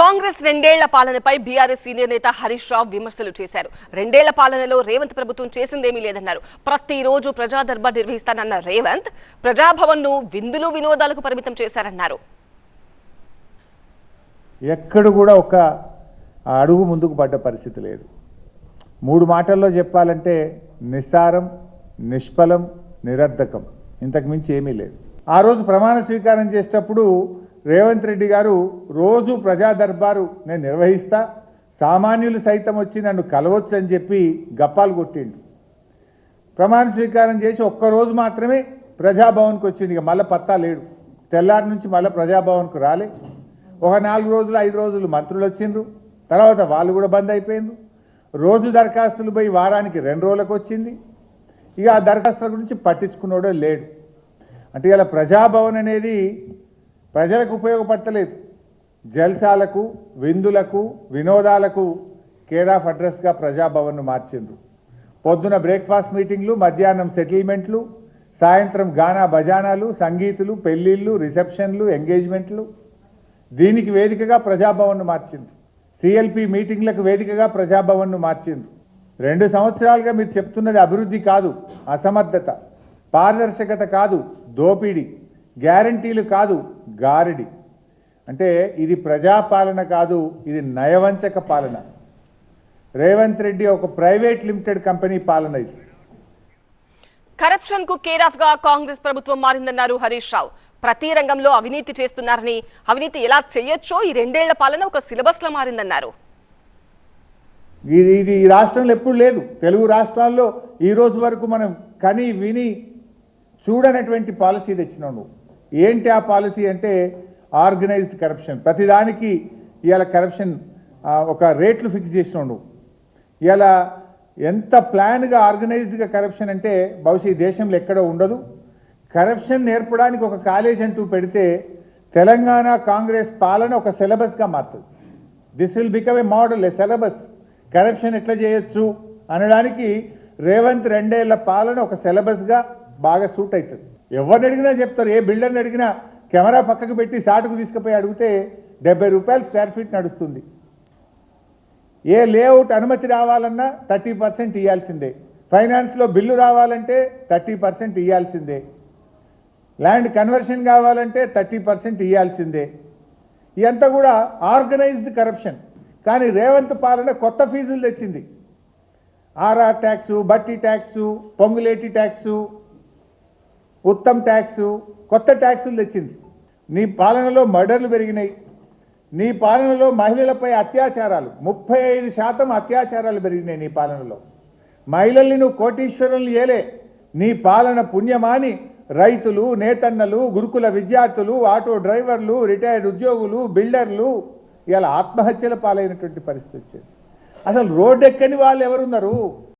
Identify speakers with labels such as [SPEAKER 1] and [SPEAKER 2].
[SPEAKER 1] కాంగ్రెస్ రెండేళ్ళ పాలనపై BRS senior నేత హరీష్ రావు విమర్శలు చేశారు. రెండేళ్ళ పాలనలో రేవంత్ ప్రభుత్వం చేసిందేమీ లేదన్నారు. ప్రతిరోజు ప్రజా దర్బార్ నిర్వహిస్తానన్న రేవంత్ ప్రజాభవన్ను విందులు వినోదాలకు పరిమితం చేశారన్నారు.
[SPEAKER 2] ఎక్కడ కూడా ఒక అడుగు ముందుకు పడ్డ పరిస్థితి లేదు. మూడు మాటల్లో చెప్పాలంటే నిస్సారం నిష్ఫలం నిరర్ధకం. ఇంతకు మించి ఏమీ లేదు. ఆ రోజు ప్రమాణ స్వీకారం చేసేటప్పుడు రేవంత్ రెడ్డి గారు రోజు ప్రజా దర్బారు నేను నిర్వహిస్తా సామాన్యులు సైతం వచ్చి నన్ను కలవచ్చు అని చెప్పి గప్పాలు కొట్టిండు. ప్రమాణ స్వీకారం చేసి ఒక్కరోజు మాత్రమే ప్రజాభవన్కి వచ్చిండు ఇక మళ్ళీ పత్తా లేడు. తెల్లారి నుంచి మళ్ళీ ప్రజాభవన్కు రాలే. ఒక నాలుగు రోజులు ఐదు రోజులు మంత్రులు వచ్చిండ్రు. తర్వాత వాళ్ళు కూడా బంద్ అయిపోయిండ్రు. రోజు దరఖాస్తులు పోయి వారానికి రెండు రోజులకు వచ్చింది. ఇక ఆ దరఖాస్తుల గురించి పట్టించుకున్నాడో లేడు. అంటే ఇలా ప్రజాభవన్ అనేది ప్రజలకు ఉపయోగపడతలేదు. జల్సాలకు విందులకు వినోదాలకు కేరాఫ్ అడ్రస్గా ప్రజాభవన్ను మార్చిండ్రు. పొద్దున బ్రేక్ఫాస్ట్ మీటింగ్లు మధ్యాహ్నం సెటిల్మెంట్లు సాయంత్రం గానా భజానాలు సంగీతులు పెళ్ళిళ్ళు రిసెప్షన్లు ఎంగేజ్మెంట్లు. దీనికి వేదికగా ప్రజాభవన్ను మార్చిండ్రు. సిఎల్పి మీటింగ్లకు వేదికగా ప్రజాభవన్ను మార్చిండ్రు. రెండు సంవత్సరాలుగా మీరు చెప్తున్నది అభివృద్ధి కాదు అసమర్థత పారదర్శకత కాదు దోపిడీ. గ్యారంటీలు కాదు గారడి. అంటే ఇది ప్రజాపాలన కాదు ఇది నయవంచక పాలన. రేవంత్ రెడ్డి ఒక ప్రైవేట్ లిమిటెడ్ కంపెనీ పాలన ఇది.
[SPEAKER 1] కరప్షన్కు కేర్ ఆఫ్గా కాంగ్రెస్ ప్రభుత్వం మారిందన్నారు హరీష్ రావు. ప్రతి రంగంలో అవినీతి చేస్తున్నారని అవినీతి ఎలా చేయొచ్చో ఈ రెండేళ్ళ పాలన ఒక సిలబస్లో మారిందన్నారు.
[SPEAKER 2] ఇది ఇది ఈ రాష్ట్రంలో ఎప్పుడు లేదు. తెలుగు రాష్ట్రాల్లో ఈ రోజు వరకు మనం కని విని చూడనటువంటి పాలసీ తెచ్చినావు నువ్వు. ఏంటి ఆ పాలసీ అంటే ఆర్గనైజ్డ్ కరప్షన్. ప్రతిదానికి ఇవాళ కరప్షన్ ఒక రేట్లు ఫిక్స్ చేసినాడు నువ్వు ఇవాళ ఎంత ప్లాన్గా ఆర్గనైజ్డ్గా కరప్షన్ అంటే బహుశా ఈ దేశంలో ఎక్కడో ఉండదు. కరప్షన్ నేర్పడానికి ఒక కాలేజ్ అంటూ పెడితే తెలంగాణ కాంగ్రెస్ పాలన ఒక సిలబస్గా మారుతుంది. This will become a model a syllabus corruption ఎట్లా చేయొచ్చు? అనడానికి రేవంత్ రెండేళ్ళ పాలన ఒక సిలబస్గా బాగా సూట్ అవుతుంది. ఎవరిని అడిగినా చెప్తారు ఏ బిల్డర్ని అడిగినా కెమెరా పక్కకు పెట్టి సాటుకు తీసుకుపోయి అడిగితే డెబ్బై రూపాయలు స్క్వేర్ ఫీట్ నడుస్తుంది. ఏ లేఅవుట్ అనుమతి రావాలన్నా థర్టీ పర్సెంట్ ఇవ్వాల్సిందే ఫైనాన్స్లో బిల్లు రావాలంటే థర్టీ పర్సెంట్ ఇవ్వాల్సిందే ల్యాండ్ కన్వర్షన్ కావాలంటే థర్టీ పర్సెంట్ ఇవ్వాల్సిందే ఇదంతా కూడా ఆర్గనైజ్డ్ కరప్షన్. కానీ రేవంత్ పాలన కొత్త ఫీజులు తెచ్చింది. RR tax Bhatti tax Ponguleti tax Uttam tax కొత్త ట్యాక్సులు తెచ్చింది. నీ పాలనలో మర్డర్లు పెరిగినాయి. నీ పాలనలో మహిళలపై అత్యాచారాలు ముప్పై ఐదు శాతం అత్యాచారాలు పెరిగినాయి నీ పాలనలో. మహిళల్ని నువ్వు కోటీశ్వరులు ఏలే. నీ పాలన పుణ్యమాని రైతులు నేతన్నలు గురుకుల విద్యార్థులు ఆటో డ్రైవర్లు రిటైర్డ్ ఉద్యోగులు బిల్డర్లు ఇలా ఆత్మహత్యల పాలైనటువంటి పరిస్థితి వచ్చింది. అసలు రోడ్డు ఎక్కని వాళ్ళు ఎవరున్నారు?